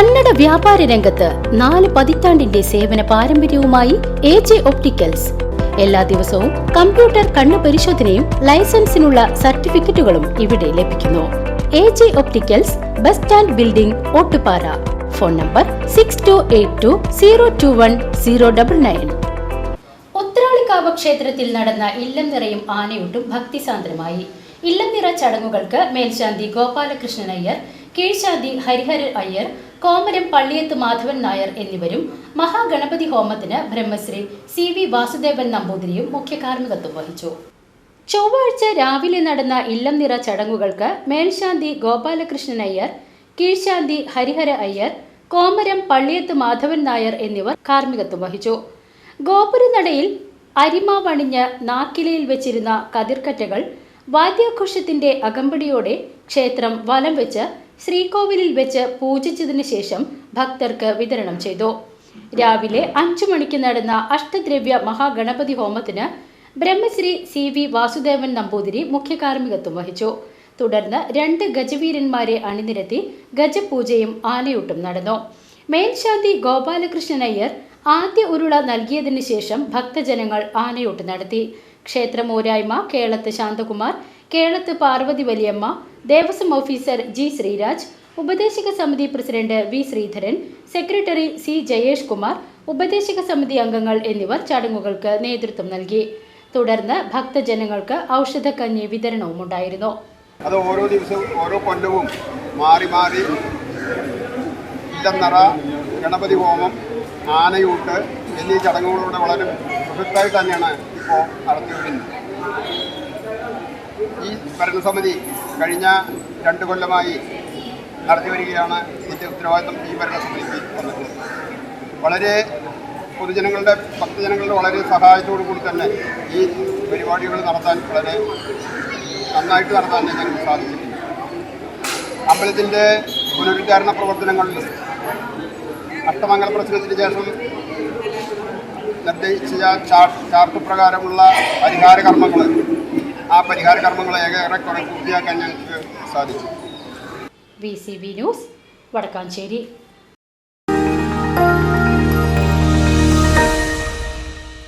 കന്നഡ വ്യാപാര രംഗത്ത് നാല് പതിറ്റാണ്ടിന്റെ സേവന പാരമ്പര്യവുമായി എ ജെ ഒപ്റ്റിക്കൽസ്. എല്ലാ ദിവസവും കമ്പ്യൂട്ടർ കണ്ണു പരിശോധനയും ലൈസൻസിനുള്ള സർട്ടിഫിക്കറ്റുകളും ഇവിടെ ലഭിക്കുന്നു. A J opticals bus stand building Ottupara. Phone number six two eight two zero two one zero double nine Uthralikavu ക്ഷേത്രത്തിൽ നടന്ന ഇല്ലം നിറയും ആനയൂട്ടും ഭക്തിസാന്ദ്രമായി. ഇല്ലം നിറ ചടങ്ങുകൾക്ക് മേൽശാന്തി ഗോപാലകൃഷ്ണൻ അയ്യർ കീഴ്ശാന്തി ഹരിഹരൻ അയ്യർ കോമരം പള്ളിയത്ത് മാധവൻ നായർ എന്നിവരും മഹാഗണപതി ഹോമത്തിന് ബ്രഹ്മശ്രീ സി വി വാസുദേവൻ നമ്പൂതിരിയും മുഖ്യ കാർമ്മികത്വം വഹിച്ചു. ചൊവ്വാഴ്ച രാവിലെ നടന്ന ഇല്ലം നിറ ചടങ്ങുകൾക്ക് മേൽശാന്തി ഗോപാലകൃഷ്ണൻ അയ്യർ കീഴ്ശാന്തി ഹരിഹര അയ്യർ കോമരം പള്ളിയത്ത് മാധവൻ നായർ എന്നിവർ കാർമ്മികത്വം വഹിച്ചു. ഗോപുരനടയിൽ അരിമാവണിഞ്ഞ് നാക്കിലയിൽ വെച്ചിരുന്ന കതിർക്കറ്റകൾ വാദ്യാഘോഷത്തിന്റെ അകമ്പടിയോടെ ക്ഷേത്രം വലം വെച്ച് ശ്രീകോവിലിൽ വെച്ച് പൂജിച്ചതിന് ശേഷം ഭക്തർക്ക് വിതരണം ചെയ്തു. രാവിലെ അഞ്ചു മണിക്ക് നടന്ന അഷ്ടദ്രവ്യ മഹാഗണപതി ഹോമത്തിന് ബ്രഹ്മശ്രീ സി വി വാസുദേവൻ നമ്പൂതിരി മുഖ്യ കാർമ്മികത്വം വഹിച്ചു. തുടർന്ന് രണ്ട് ഗജവീരന്മാരെ അണിനിരത്തി ഗജപൂജയും ആനയൂട്ടും നടന്നു. മേൽശാന്തി ഗോപാലകൃഷ്ണൻ അയ്യർ ആദ്യ ഉരുള നൽകിയതിനു ശേഷം ഭക്തജനങ്ങൾ ആനയൂട്ട് നടത്തി. ക്ഷേത്രമോരായ്മ കേളത്ത് ശാന്തകുമാർ കേളത്ത് പാർവതി വലിയമ്മ ദേവസ്വം ഓഫീസർ ജി ശ്രീരാജ് ഉപദേശക സമിതി president V Sreedharan secretary C Jayesh Kumar ഉപദേശക സമിതി അംഗങ്ങൾ എന്നിവർ ചടങ്ങുകൾക്ക് നേതൃത്വം നൽകി. തുടർന്ന് ഭക്തജനങ്ങൾക്ക് ഔഷധക്കഞ്ഞി വിതരണവും ഉണ്ടായിരുന്നു. അത് ഓരോ ദിവസവും ഓരോ കൊല്ലവും മാറി മാറി ഇല്ലന്നറ ഗണപതി ഹോമം ആനയൂട്ട് എന്നീ ചടങ്ങുകളോടെ വളരെ ബൃഹത്തായിട്ട് തന്നെയാണ് ഇപ്പോൾ നടത്തി വരുന്നത് ഈ ഭരണസമിതി കഴിഞ്ഞ രണ്ട് കൊല്ലമായി നടത്തി വരികയാണ് ഇതിന്റെ ഉത്തരവാദിത്വം ഈ ഭരണസമിതിക്ക് വന്നിട്ടുള്ളത് വളരെ പൊതുജനങ്ങളുടെ ഭക്തജനങ്ങളുടെ വളരെ സഹായത്തോടു കൂടി തന്നെ ഈ പരിപാടികൾ നടത്താൻ വളരെ നന്നായിട്ട് നടത്താൻ ഞങ്ങൾക്ക് സാധിച്ചിട്ടുണ്ട്. അമ്പലത്തിന്റെ പുനരുദ്ധാരണ പ്രവർത്തനങ്ങളിലും അഷ്ടമംഗല പ്രശ്നത്തിന് ശേഷം നിർദ്ദേശിച്ച ചാർട്ട് പ്രകാരമുള്ള പരിഹാര കർമ്മങ്ങൾ ആ പരിഹാര കർമ്മങ്ങൾ ഏറെക്കുറെ പൂർത്തിയാക്കാൻ ഞങ്ങൾക്ക് സാധിച്ചു. V C B news Vadakkanchery.